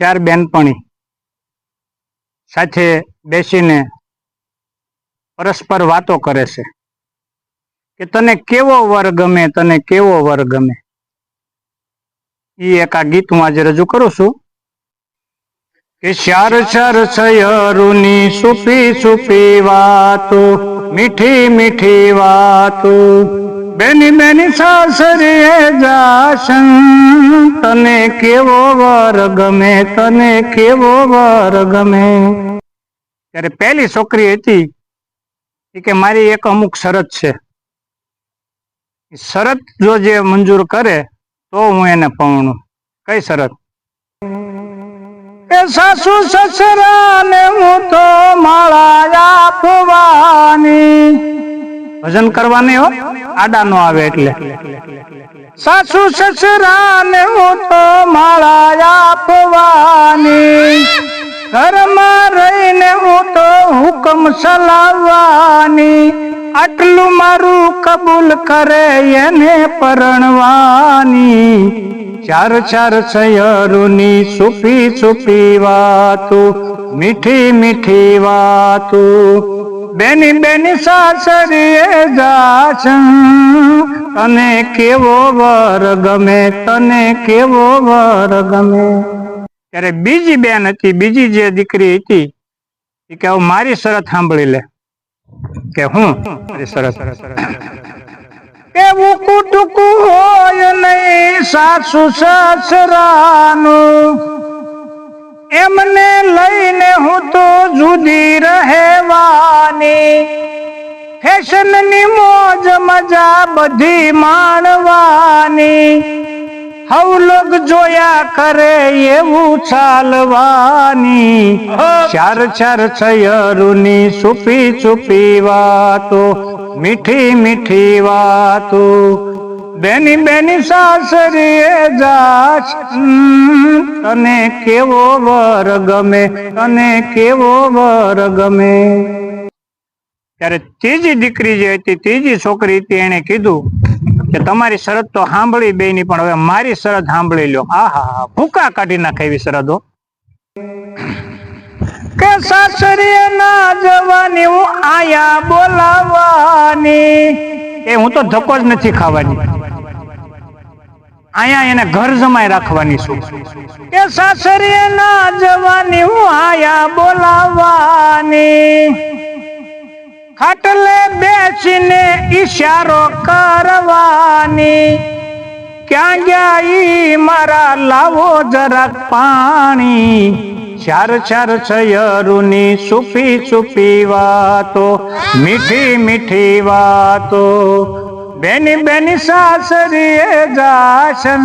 ચાર બેનપણી સાથે બેસીને પરસ્પર વાતો કરે છે કે તને કેવો વર ગમે, તને કેવો વર ગમે? એ એક આ ગીત હું આજે રજૂ કરું છું કે ચાર ચાર છયરુની સુપી સુપી વાતો, મીઠી મીઠી વાતો. બેની બેની સાસરે જાશન તને કેવો વર ગમે, તને કેવો વર ગમે? ત્યારે પહેલી છોકરી હતી કે મારી એક અમુક શરત છે. શરત જો જે મંજૂર કરે, તો હું એને પવણું કઈ શરત? સાસુ સસરા ને હું તો માળા આપવાની ભજન કરવાની હો આડા નો આવે એટલે. સાસુ સસરા ને હું તો માળા આપવાની, ઘરમાં રહીને હું તો હુકમ ચલાવવાની, આટલું મારું કબૂલ કરે એને પરણવાની. ચાર ચાર સયરુની સુપી સુપી વાતું, મીઠી મીઠી વાતો બેની બેની સાસરીએ જાશ તને કેવો વર ગમે, તને કેવો વર ગમે. ત્યારે બીજી બેન હતી, બીજી જે દીકરી હતી, એ કે મારી શરત સાંભળી લે. કે હું? મારી શરત. એવું કુટુકું હોય નહીં સાસુ સસરાનું. એમને લઈને હું તો જુદી રહેવાની ફેશનની મોજ મજા બધી માણવાની. હવ લોક જોયા કરે એવું ચાલવાની. ચાર ચાર છયરુની સુપી છુપી વાતો, મીઠી મીઠી વાતો. બેની બેની સાસરીએ જાશ તને કેવો વર ગમે, તને કેવો વર ગમે? ત્યારે ત્રીજી દીકરી જે હતી, ત્રીજી છોકરી હતી, એને કીધું કે તમારી શરત તો સાંભળી બે ની પણ હવે મારી શરત સાંભળી લ્યો. આહા, ભૂકા કાઢી નાખે એવી શરતો કે સાસરીએ ના જવાની, હું આયા બોલાવાની. એ હું તો ધક્કો જ નથી ખાવાની. આયા એને ઘર જમાઈ રાખવાની છું. કે સાસરીએ ના જવાની, હું આયા બોલાવાની. ખાટલે બેસીને ઈશારો કરવાની. ક્યાં ગયા ઈ મારા લાવો જરાક પાણી. ચાર ચાર છયરુની સુપી સુપી વાતો, મીઠી મીઠી વાતો. બેની બેની સાસરીએ જાશન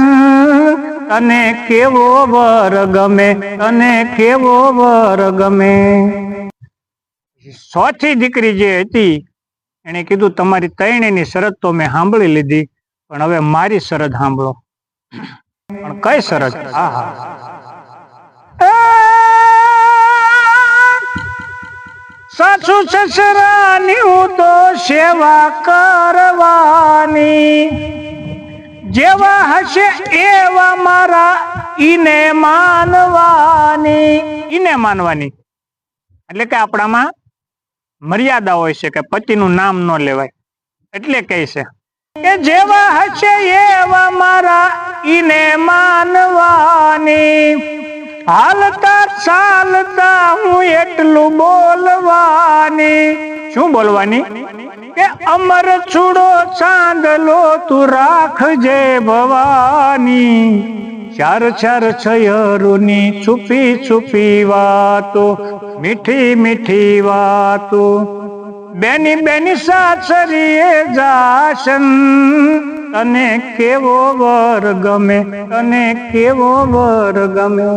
તને કેવો વર ગમે, તને કેવો વર ગમે? ચોથી દીકરી જે હતી એને કીધું, તમારી ત્રણેયની શરત તો મેં સાંભળી લીધી, પણ હવે મારી શરત સાંભળો. પણ કઈ શરત? આહા. સાસુ સસરાની હું તો સેવા કરવાની. જેવા હશે એવા મારા ઈને માનવાની. ઈને માનવાની. એટલે કે આપણામાં મર્યાદા હોય છે કે પતિનું નામ ન લેવાય. એટલે કહે છે કે જેવા હશે એવા મારા ઈને માનવાની. હાલતા ચાલતા હું એટલું બોલવાની. શું બોલવાની? કે અમર છૂડો ચાંદલો તું રાખજે ભવાની. ચાર ચાર છયરુની છુપી છુપી વાતો, મીઠી મીઠી વાતો. બેની બેની સાસરીએ જાશન તને કેવો વર ગમે, તને કેવો વર ગમે?